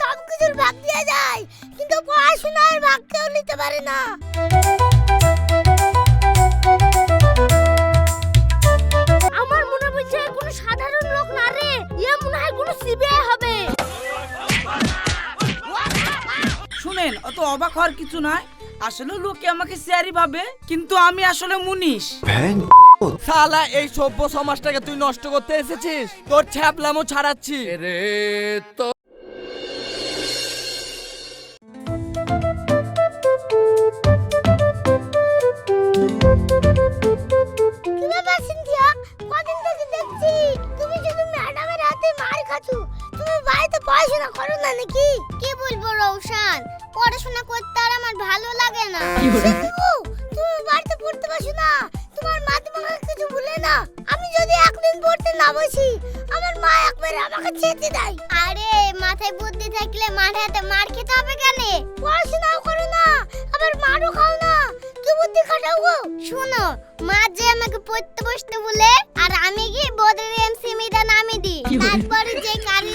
সব কিছুর ভাগ দেওয়া যায় কিন্তু পড়াশোনার ভাগ কেউ নিতে পারে না। আমার মনে হচ্ছে কোনো সাধারণ লোক না রে ইয়ে মনে হয় কোনো সিবিআই হবে। শুনেন অত অবাক হওয়ার কিছু নয় আসলে লোকে আমাকে সিয়ারি ভাবে কিন্তু আমি আসলে মুনিশ। শালা এই সভ্য সমাজটাকে তুই নষ্ট করতে এসেছিস? তোর ছ্যাপলামও ছাড়াচ্ছি। রে তো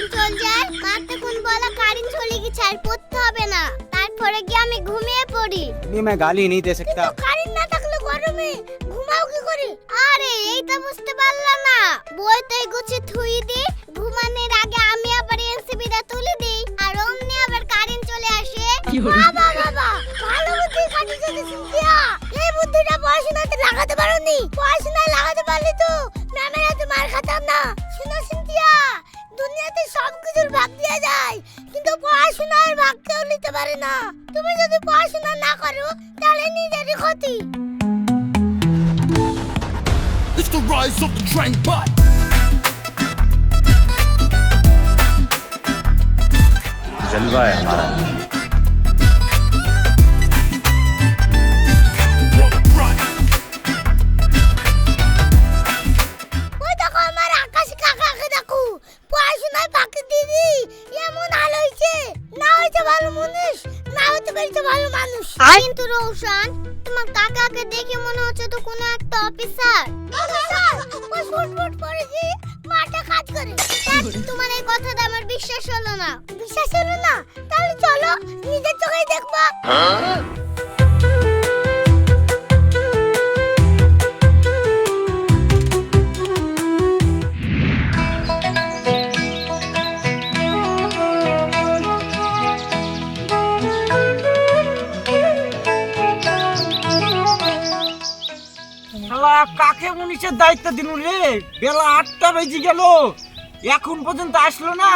চল যায় মা তখন বলা কারেন্ট চলে গেছে আর পড়তে হবে না তারপরে গিয়ে আমি ঘুমিয়ে পড়ি नहीं मैं गाली नहीं दे सकता কিন্তু কারেন্ট না থাকলে গরমে ঘুমাও কি করে আরে এইটা বুঝতে পারলাম না বইতে গুছি থুই দি ঘুমানোর আগে আমি আবার এমসিবিটা তুলে দিই আর অমনি আবার কারেন্ট চলে আসে বাবা বাবা ভালো বুদ্ধি কাটিয়েছে রে সিনথিয়া এই বুদ্ধিটা পড়াশোনাতে লাগাতে পারোনি পড়াশোনায় লাগাতে পারলে তো ম্যামের হাতে মার খেতাম না শুনো সিনথিয়া দুনিয়াতে সব কিছুর ভাগ দেওয়া যায় কিন্তু পড়াশোনার ভাগ কেউ নিতে পারে না তুমি যদি পড়াশোনা না করো তাহলে নিজেরই ক্ষতি It's the rise of the train but जलवा है हमारा রৌশন তোমার কাকাকে দেখে মনে হচ্ছে তো কোনো একটা অফিসার। অফিসার ও শুট করে কি কাজ করে? তোমার এই কথাটা আমার বিশ্বাস হলো না। বিশ্বাস হলো না? তাহলে চলো নিজের চোখে দেখবা। কাকে মুনিশের দায়িত্ব দিন রে বেলা আটটা বেজে গেল এখন পর্যন্ত আসলো না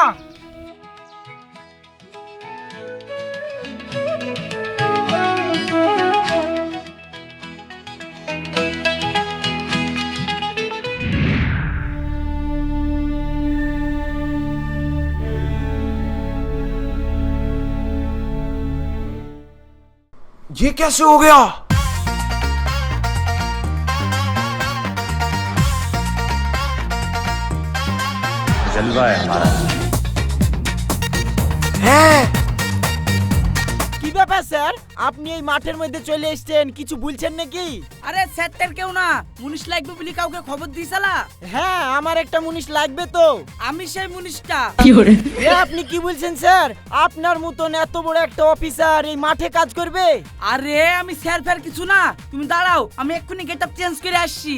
ये कैसे हो गया जलवा है हमारा হ্যাঁ কি ব্যাপার স্যার আপনি এই মাঠের মধ্যে চলে এসেছেন কিছু বলছেন নাকি আরে স্যারটার কেউ না মুনিশ লাগবে বলে কাউকে খবর দিয়েছিলা হ্যাঁ আমার একটা মুনিশ লাগবে তো আমি সেই মুনিশটা এ আপনি কি বলছেন স্যার আপনার মতন এত বড় একটা অফিসার এই মাঠে কাজ করবে আরে আমি স্যার ফ্যার কিছু না তুমি দাঁড়াও আমি এক্ষুনি গেট আপ চেঞ্জ করে আসছি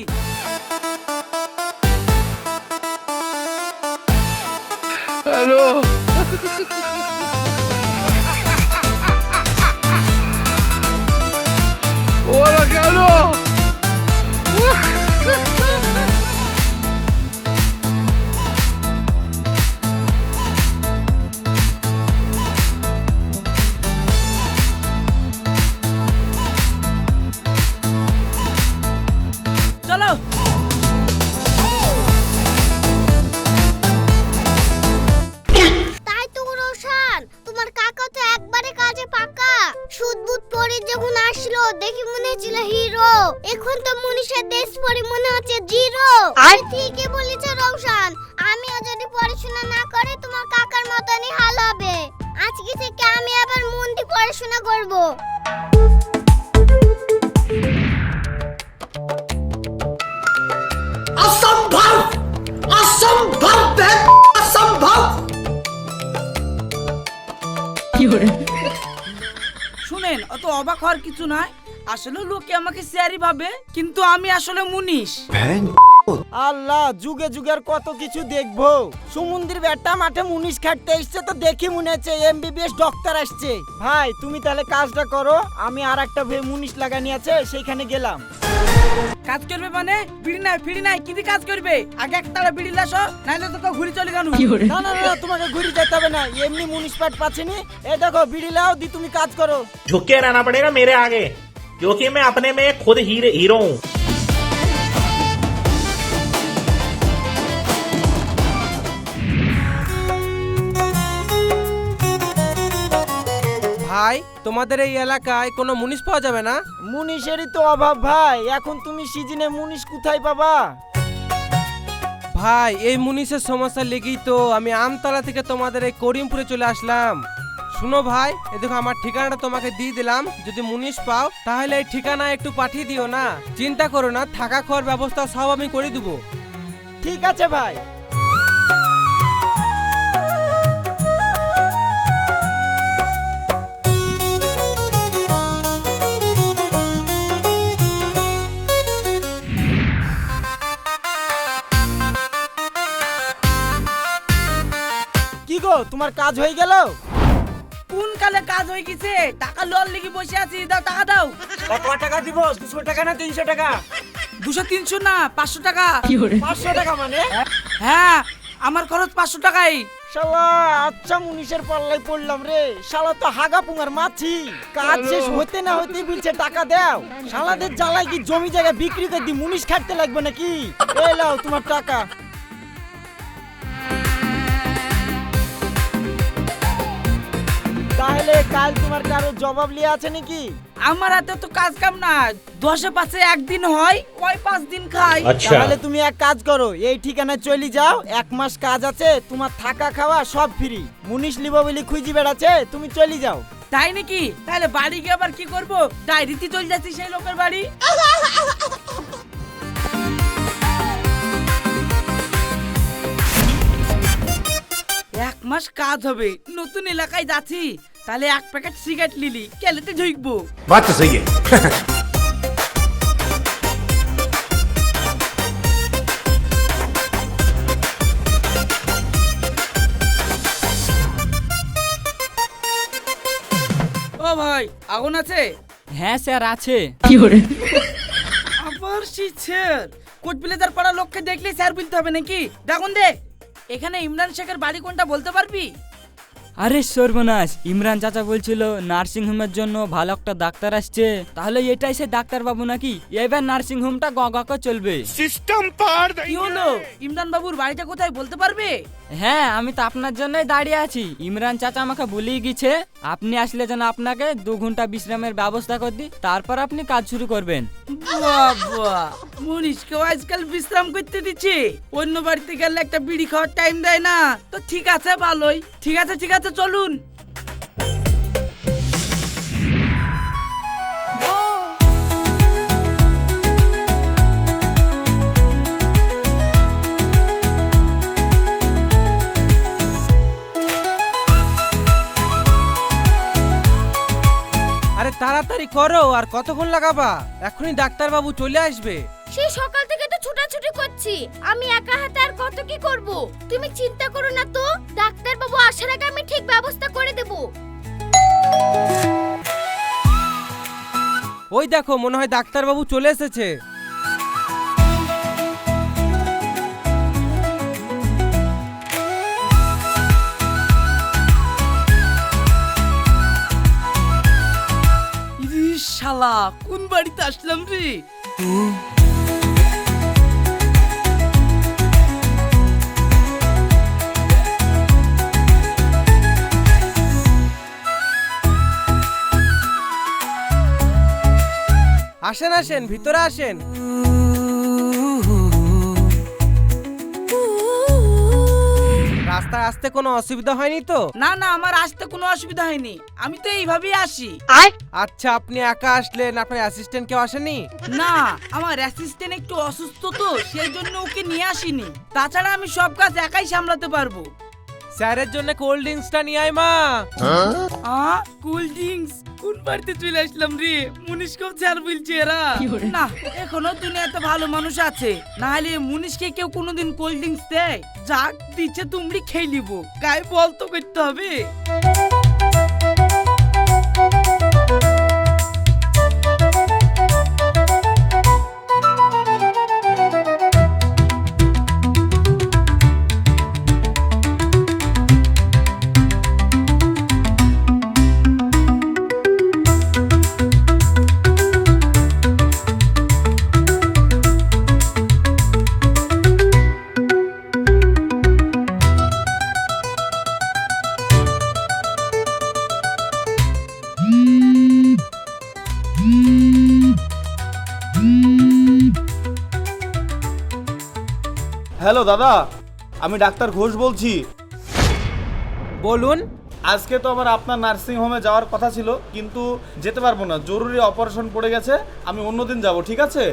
ওরা কেন চলো শুনেন অত অবাক হওয়ার কিছু নয় আসলে লোকে আমাকে স্যারি ভাবে কিন্তু আমি আসলে মুনিশ। আল্লাহ যুগে যুগের কত কিছু দেখব। সমুদ্রের বেটা মাঠে মুনিশ খাটতে এসছে তো দেখি মনে হচ্ছে এমবিবিএস ডক্টর আসছে। ভাই তুমি তাহলে কাজটা করো আমি আর একটা ভে মুনিশ লাগানি আছে সেইখানে গেলাম। কাজ করবে মানে বিড়ি নাই ফিড়ি নাই কি দিয়ে কাজ করবে আগে একটা বিড়ি লাসো নাইলে তো কেউ ঘুরি চলে গেল না না না তোমাকে ঘুরে যেতে হবে না এমনি মুনিশ পাট পাচ্ছিনি এই দেখো বিড়ি লাও দি তুমি কাজ করো झुक के रहना पड़ेगा मेरे आगे क्योंकि मैं अपने में खुद हीरे हीरो हूँ ভাই তোমাদের এই এলাকায় কোনো মুনিশ পাওয়া যাবে না? মুনিশেরই তো অভাব ভাই এখন তুমি সিজনে মুনিশ কোথায় পাবা? ভাই এই মুনিশের সমস্যা লেগেই তো আমি আমতলা থেকে তোমাদের এই করিমপুরে চলে আসলাম। শুনো ভাই এ দেখো আমার ঠিকানাটা তোমাকে দিয়ে দিলাম। যদি মুনিশ পাও তাহলে এই ঠিকানা একটু পাঠিয়ে দিও না। চিন্তা করো না থাকা খাওয়ার ব্যবস্থা সব আমি করে দেবো। ঠিক আছে ভাই। তোমার কাজ হয়ে গেল? কোন কালে কাজ হয়ে গেছে? টাকা লোন লেগে বসে আছি দাও টাকা দাও। কত টাকা দিব? দুশো টাকা না তিনশো টাকা? দুশো তিনশো না পাঁচশো টাকা। পাঁচশো টাকা মানে? হ্যাঁ আমার খরচ পাঁচশো টাকাই। শালা আচ্ছা মুনিশের পাল্লাই পড়লাম রে। শালা তো হাগা পুঙ্গার মাছি। কাজ শেষ হতে না হতে বিলছে টাকা দাও। শালাদের জ্বালায় কি জমি জায়গা বিক্রি করে দি মুনিশ খাটতে লাগবে নাকি? এই লাও তোমার টাকা। তাহলে কাল তোমার কারও জবাব লিয়ে আছে নাকি? আমার হাতে তো কাজ কাম না। দশে পাঁচে একদিন হয় ওই পাঁচ দিন খাই। আচ্ছা। তাহলে তুমি এক কাজ করো এই ঠিকানায় চলে যাও এক মাস কাজ আছে তোমার থাকা খাওয়া সব ফ্রি মুনিশ লিবো বলে খুঁজি বেড়াচ্ছে তুমি চলে যাও। তাই নাকি? তাহলে বাড়ি গিয়ে আবার কি করব? ডায়েরিতে চলে যাচ্ছি সেই লোকের বাড়ি। এক মাস কাজ হবে নতুন এলাকায় যাচ্ছি। তাহলে এক প্যাকেট সিগারেট লিলি কেলেতে ঝুঁকবো বাত তো ও ভাই আগুন আছে? হ্যাঁ স্যার আছে। কি করে আবার সে স্যার কোট পাড়া লোককে দেখলে স্যার বলতে হবে নাকি? দেখুন দে। এখানে ইমরান শেখের বাড়ি কোনটা বলতে পারবি? আরে সর্বনাশ ইমরান চাচা বলছিল নার্সিং হোমের জন্য ভালো একটা ডাক্তার আসছে। তাহলে এটাই সে ডাক্তার বাবু নাকি? এবার নার্সিং হোমটা গগাকে চলবে কি হলো? ইমরান বাবুর বাড়িটা কোথায় বলতে পারবে? হ্যাঁ আমি তো আপনার জন্যই দাঁড়িয়ে আছি। ইমরান চাচা আমাকে বলেই গেছে। আপনি আসলে যেন আপনাকে দু ঘণ্টা বিশ্রামের ব্যবস্থা করে দিই, তারপর আপনি কাজ শুরু করবেন। মনীষকেও আজকাল বিশ্রাম করতে দিচ্ছে। অন্য বাড়িতে গেলে একটা বিড়ি খাওয়ার টাইম দেয় না। তো ঠিক আছে, ভালোই। ঠিক আছে ঠিক আছে, চলুন। তাড়াতাড়ি করো আর কতক্ষণ লাগাবা? এখনই ডাক্তারবাবু চলে আসবে। সেই সকাল থেকে তো ছোটাছুটি করছি। আমি একা হাতে আর কত কি করব? তুমি চিন্তা করো না তো ডাক্তার বাবু আসার আগে আমি ঠিক ব্যবস্থা করে দেব। ওই দেখো মনে হয় ডাক্তারবাবু চলে এসেছে। শালা কোন বাড়িতে আসলাম রে? আসেন আসেন ভিতরে আসেন। রাস্তায় আসতে কোনো অসুবিধা হয়নি তো? না না আমার আসতে কোনো অসুবিধা হয়নি। আমি তো এইভাবেই আসি। আচ্ছা আপনি একা আসলেন আপনার অ্যাসিস্ট্যান্ট কেউ আসেনি? না আমার অ্যাসিস্ট্যান্ট একটু অসুস্থ তো সেই জন্য ওকে নিয়ে আসিনি। তাছাড়া আমি সব কাজ একাই সামলাতে পারব। স্যারের জন্য কোল্ড ড্রিঙ্কসটা নিয়ে আয় মা। আ? কোল্ড ড্রিঙ্কস কোন বাড়িতে চলে আসলাম রে? মুনিশ কেউ চার বলছে এরা। না এখনও দুনিয়াতে ভালো মানুষ আছে। না হলে মুনিশকে কেউ কোনোদিন কোল্ড ড্রিঙ্কস দেয়? যাক দিচ্ছে তুমি খেয়ে নিবো। গায়ে বল তো করতে হবে। দাদা আমি ডাক্তার ঘোষ বলছি। বলুন। আজকে তো আমার আপনার নার্সিং হোমে যাওয়ার কথা ছিল কিন্তু যেতে পারব না জরুরি অপারেশন পড়ে গেছে আমি অন্যদিন যাব ঠিক আছে?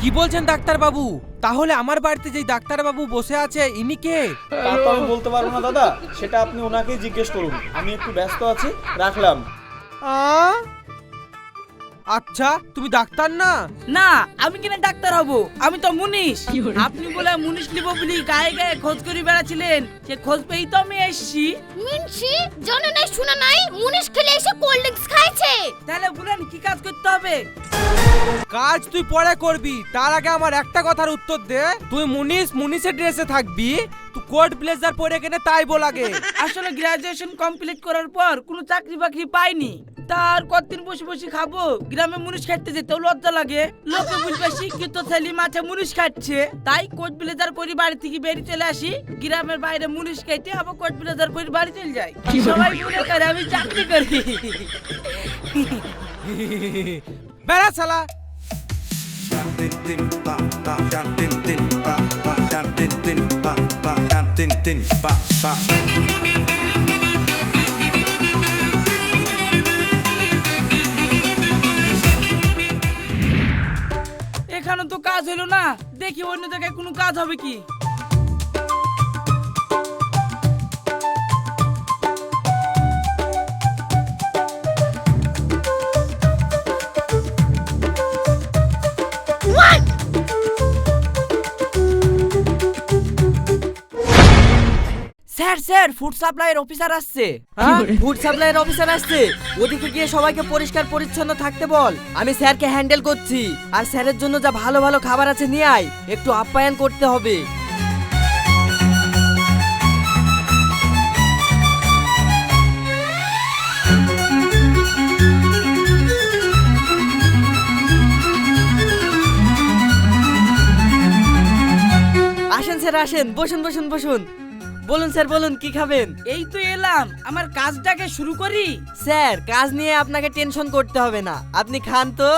কি বলছেন ডাক্তার বাবু তাহলে আমার বাড়িতে যেই ডাক্তার বাবু বসে আছে ইনি কে? তা তো আমি বলতে পারব না দাদা সেটা আপনি ওনাকেই জিজ্ঞেস করুন আমি একটু ব্যস্ত আছি রাখলাম। আ? আচ্ছা তুমি ডাক্তার না? না আমি কিনা ডাক্তার হব। আমি তো মুনিশ। আপনি বলে মুনিশ লিব বলি গায়ে গায়ে খোঁজ করে বেড়াচ্ছিলেন। সে খোঁজ পেয়েই তো আমি এসছি। মিনসি জানা নাই শোনা নাই? মুনিশ খেলে এসে কোল্ড ড্রিঙ্কস খাইছে। তাহলে বলেন কি কাজ করতে হবে? কাজ তুই পরে করবি। তার আগে আমার একটা কথার উত্তর দে। তুই মুনিশ মুনিশের ড্রেসে থাকবি। তুই কোট ব্লেজার পরে কেনে তাই বলাগে। আসলে গ্রাজুয়েশন কমপ্লিট করার পর কোনো চাকরি বাকরি পাইনি। তার কতদিন বসে বসে খাব গ্রামে মুনিশ খাইতে যেতেও লজ্জা লাগে লোকে বুঝবে শিক্ষিত ছেলে মাঠে মুনিশ খাচ্ছে তাই কোট ব্লেজার পরি বাড়ি থেকে বেরিয়ে চলে আসি গ্রামের বাইরে মুনিশ খাইতে আবার কোট ব্লেজার পরি বাড়ি চলে যাই সবাই মনে করে আমি চাকরি করি বেড়া শালা এখানে তো কাজ হলো না। দেখি অন্য জায়গায় কোনো কাজ হবে কি? স্যার স্যার ফুড সাপ্লাইয়ের অফিসার আসছে। ফুড সাপ্লাইয়ের অফিসার আসছে। ওদিকে গিয়ে সবাইকে পরিষ্কার পরিচ্ছন্ন থাকতে বল। আমি স্যারকে হ্যান্ডেল করছি। আর স্যারের জন্য যা ভালো ভালো খাবার আছে নিয়ে আয়। একটু আপ্যায়ন করতে হবে। আসেন স্যার আসেন। বসুন বসুন বসুন। বলুন স্যার বলুন কি খাবেন? এই তো এলাম। আমার কাজটাকে শুরু করি? স্যার কাজ নিয়ে আপনাকে টেনশন করতে হবে না। আপনি খান তো।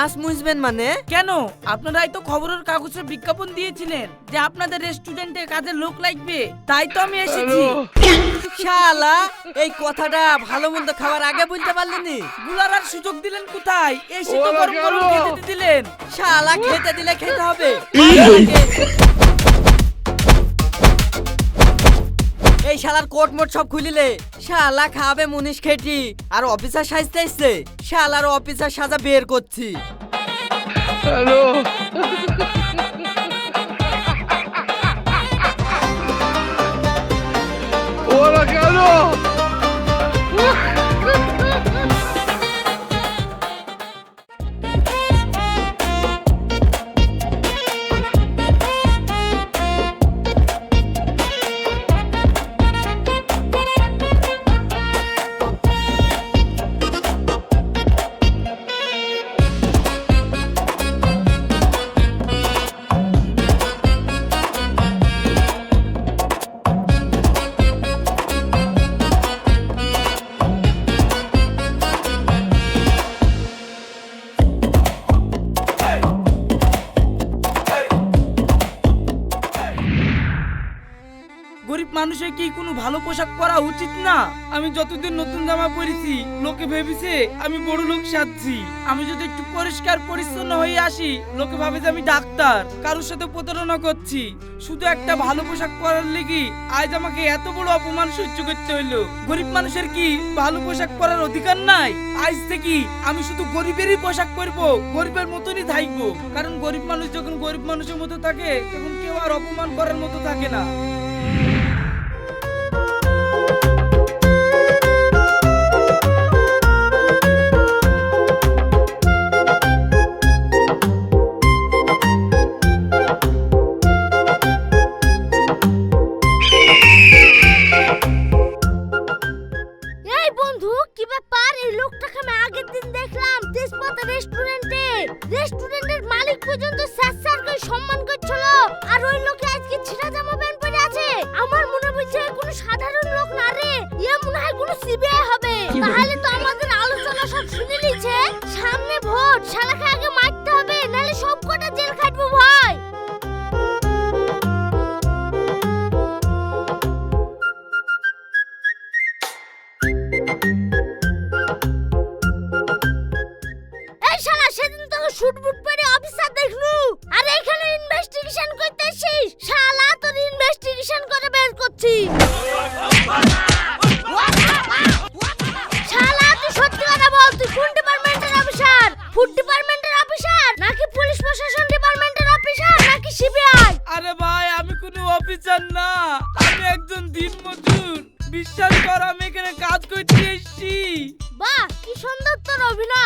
কাজ মুছবেন মানে? কেন? আপনারাই তো খবরের কাগজে বিজ্ঞাপন দিয়েছিলেন যে আপনাদের রেস্টুরেন্টে কাজে লোক লাগবে। তাই তো আমি এসেছি। শালা এই কথাটা ভালো মন্দ খাওয়ার আগে বলতে পারলেনি গুলার আর সুযোগ দিলেন কোথায়? এসে তো গরম গরম খেতে দিলেন। শালা খেতে দিলে খেতে হবে। শালার কোট মোট সব খুলিলে, শালা খাবে মুনিশ খেটি, আর অফিসার সাজতে এসছে শালার অফিসার সাজা বের করছি। গরিব মানুষের কি কোনো ভালো পোশাক পরা উচিত না? আমি যতদিন নতুন জামা পরেছি, লোকে ভেবেছে আমি বড় লোক সাজছি। আমি যদি একটু পরিষ্কার পরিচ্ছন্ন হয়ে আসি, লোকে ভাবে যে আমি ডাক্তার। কারোর সাথে প্রতারণা করছি। শুধু একটা ভালো পোশাক পরার লেগে আজ আমাকে এত বড় অপমান সহ্য করতে হইল। গরিব মানুষের কি ভালো পোশাক পরার অধিকার নাই? আজ থেকে আমি শুধু গরিবেরই পোশাক পরবো, গরিবের মতনই থাকব। কারণ গরিব মানুষ যখন গরিব মানুষের মতো থাকে, তখন কেউ আর অপমান করার মতো থাকে না।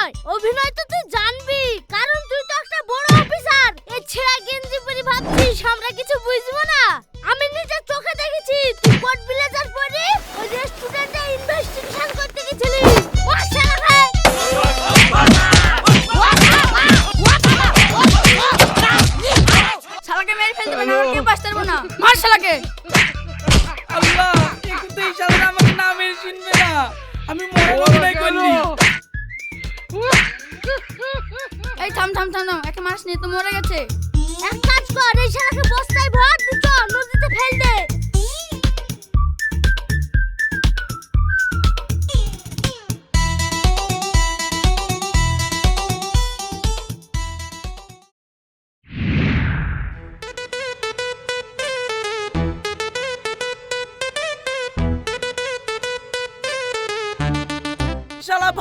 তোর অভিনয় তো তুই গেছে এক কাজ কর, এই শালাকে বস্তায় ভর চল, নদীতে ফেল দে।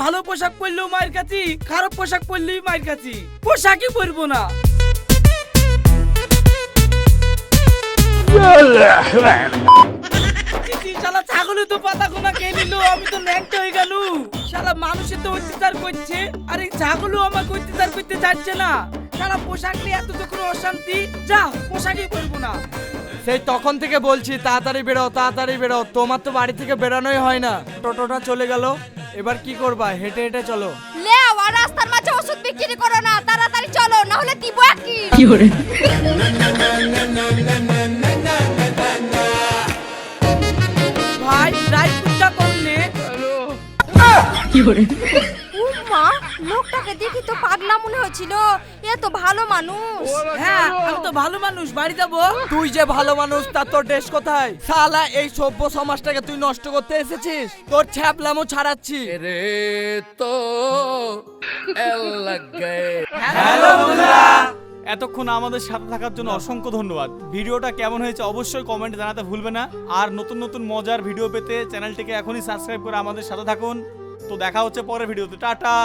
ভালো পোশাক পরলেও মায়ের কাছে, খারাপ পোশাক পরলেই মায়ের কাছে। পোশাকই পরবো না। শালা ছাগলে তো পাতা কোনা খেয়ে নিল আমি তো ন্যাংটা হয়ে গেল। শালা মানুষের তো অত্যাচার করছে আর এই ছাগলও আমাকে অত্যাচার করতে চাচ্ছে না। শালা পোশাক নিয়ে এত যখন অশান্তি যা পোশাকই পরবো না। সেই তখন থেকে বলছি তাড়াতাড়ি বেরো তাড়াতাড়ি বেরো তোমার তো বাড়ি থেকে বেরোনোই হয় না। টোটোটা চলে গেল এবার কি করবা? হেঁটে হেঁটে চলো। লে রাস্তার মাঝে ওষুধ বিক্রি করো না চলো না হলে দিব কি ভাই ড্রাইভটা করলে মা লোকটাকে দেখি তো পাগলা মনে হচ্ছিল। এ তো ভালো মানুষ। হ্যাঁ আমি তো ভালো মানুষ বাড়ি যাব। তুই যে ভালো মানুষ তা তোর দেশ কোথায়? শালা এই সভ্য সমাজটাকে তুই নষ্ট করতে এসেছিস? তোর ছ্যাপলামো ছাড়াচ্ছি। হ্যালো বন্ধুরা। এতক্ষণ আমাদের সাথে থাকার জন্য অসংখ্য ধন্যবাদ। ভিডিওটা কেমন হয়েছে অবশ্যই কমেন্টে জানাতে ভুলবে না। আর নতুন নতুন মজার ভিডিও পেতে চ্যানেলটিকে এখনই সাবস্ক্রাইব করে আমাদের সাথে থাকুন। তো দেখা হচ্ছে পরের ভিডিওতে। টাটা।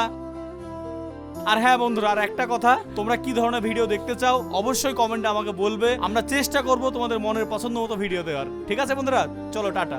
আর হ্যাঁ বন্ধুরা, আর একটা কথা, তোমরা কি ধরনের ভিডিও দেখতে চাও, অবশ্যই কমেন্টে আমাকে বলবে। আমরা চেষ্টা করব তোমাদের মনের পছন্দ মতো ভিডিও দেওয়ার। ঠিক আছে বন্ধুরা? চলো, টাটা।